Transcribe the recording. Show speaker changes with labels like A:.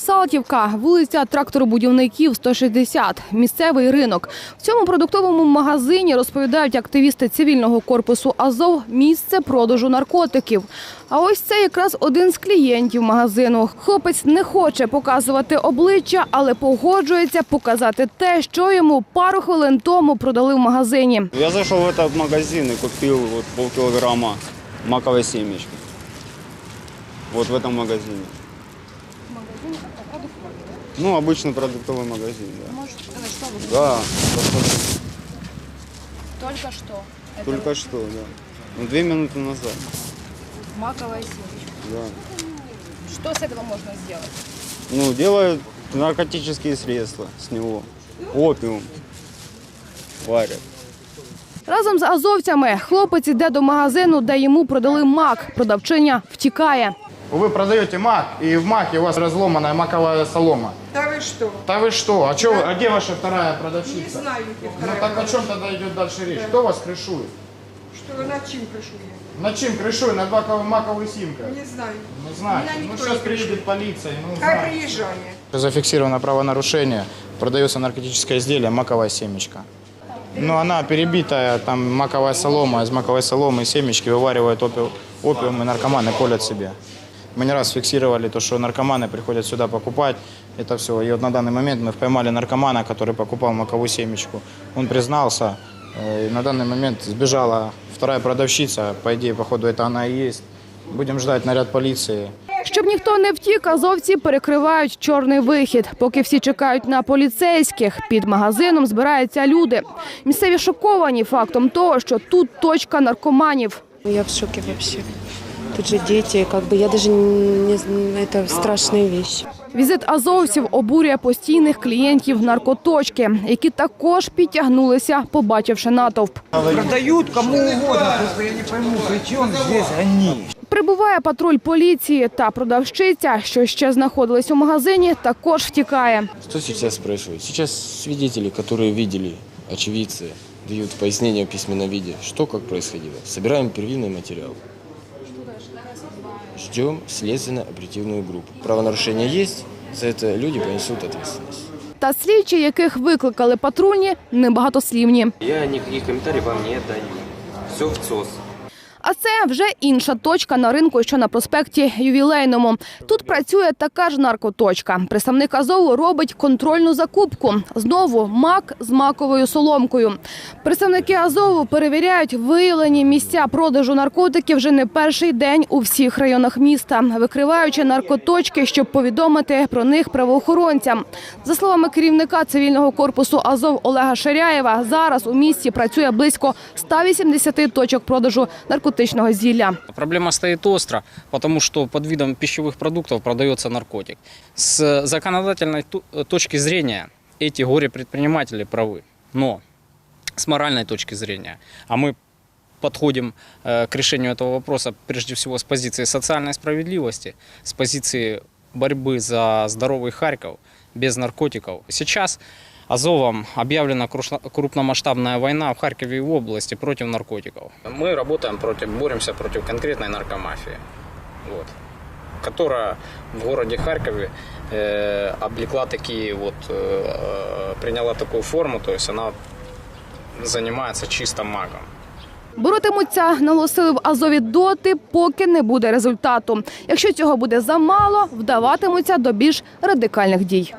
A: Салтівка, вулиця тракторобудівників 160, місцевий ринок. В цьому продуктовому магазині розповідають активісти цивільного корпусу Азов місце продажу наркотиків. А ось це якраз один з клієнтів магазину. Хлопець не хоче показувати обличчя, але погоджується показати те, що йому пару хвилин тому продали в магазині.
B: Я зашел в этот магазин и купил вот полкилограмма маковой семечки. Вот в этом магазине. Ну, обычный продуктовый магазин, да.
A: Можете сказати, що ви
B: Да, посмотри.
A: тільки що
B: только что, да. Ну, две минуты назад,
A: макова сімечка.
B: да.
A: Що з цього можна зробити?
B: Ну, делают наркотические средства с него. Опиум. Варят.
A: Разом з азовцями хлопець іде до магазину, де йому продали мак. Продавчиня втікає.
C: Вы продаете мак, и в маке у вас разломанная маковая солома.
D: Да вы что?
C: Да вы что? А, чё, вы- а где ваша вторая
D: Не
C: продавщица?
D: знаю, где
C: Ну
D: вторая
C: так о чем тогда идет дальше речь? Кто вас крышует?
D: Что вы над чем я?
C: Над чем крышует? Над маковой, маковой симкой?
D: Не знаю.
C: Не знаю.
D: Меня
C: Ну сейчас
D: не
C: приедет полиция, ну знаю.
D: приезжает.
C: Зафиксировано правонарушение. Продается наркотическое изделие маковая семечка. Ну, она перебитая, там маковая солома, из маковой соломы семечки вываривают опиум, опиум и наркоманы колят себе. Мы не раз фиксировали то, что наркоманы приходят сюда покупать это все. И вот на данный момент мы поймали наркомана, который покупал маковую семечку. Он признался, э, и на данный момент сбежала вторая продавщица. По идее, походу, это она и есть. Будем ждать наряд полиции.
A: Щоб ніхто не втік, азовці перекривають чорний вихід. Поки всі чекають на поліцейських, під магазином збираються люди. Місцеві шоковані фактом того, що тут точка наркоманів.
E: Я в шоке вообще. Тут же дети, как бы я даже не знаю, это страшные вещи.
A: Візит азовців обурює постійних клієнтів наркоточки, які також підтягнулися, побачивши натовп.
F: Продают кому угодно, просто я не пойму, при чем здесь они?
A: Прибуває патруль поліції та продавщиця, що ще знаходились у магазині, також втікає.
G: Что сейчас происходит? Сейчас свидетели, которые видели, очевидцы, дают пояснения в письменном виде, что как происходило. Собираем первинный материал. Ждем следственно-оперативную группу. Правонарушение есть, за это люди понесут ответственность.
A: Та слідчі, яких викликали патрульні, небагатослівні.
H: Я ніяких коментарів вам не даю. Все в ЦОС.
A: А це вже інша точка на ринку, що на проспекті Ювілейному. Тут працює така ж наркоточка. Представник Азову робить контрольну закупку. Знову мак з маковою соломкою. Представники Азову перевіряють виявлені місця продажу наркотиків вже не перший день у всіх районах міста, викриваючи наркоточки, щоб повідомити про них правоохоронцям. За словами керівника цивільного корпусу Азов Олега Ширяєва, зараз у місті працює близько 180 точок продажу наркотичного зілля.
I: Проблема стоит остро, потому что под видом пищевых продуктов продается наркотик. С законодательной ту- точки зрения эти горе-предприниматели правы. Но с моральной точки зрения, а мы подходим э, к решению этого вопроса прежде всего с позиции социальной справедливости, с позиции борьбы за здоровый Харьков без наркотиков. Сейчас Азовом объявлена крушна- крупномасштабная война в Харькове и в области против наркотиков. Мы работаем против, боремся против конкретной наркомафии, вот, которая в городе Харькове э, облекла такие вот, э, э, приняла такую форму, то есть она занимается чисто магом.
A: Боротимуться, наголосили в Азові доти, поки не буде результату. Якщо цього буде замало, вдаватимуться до більш радикальних дій.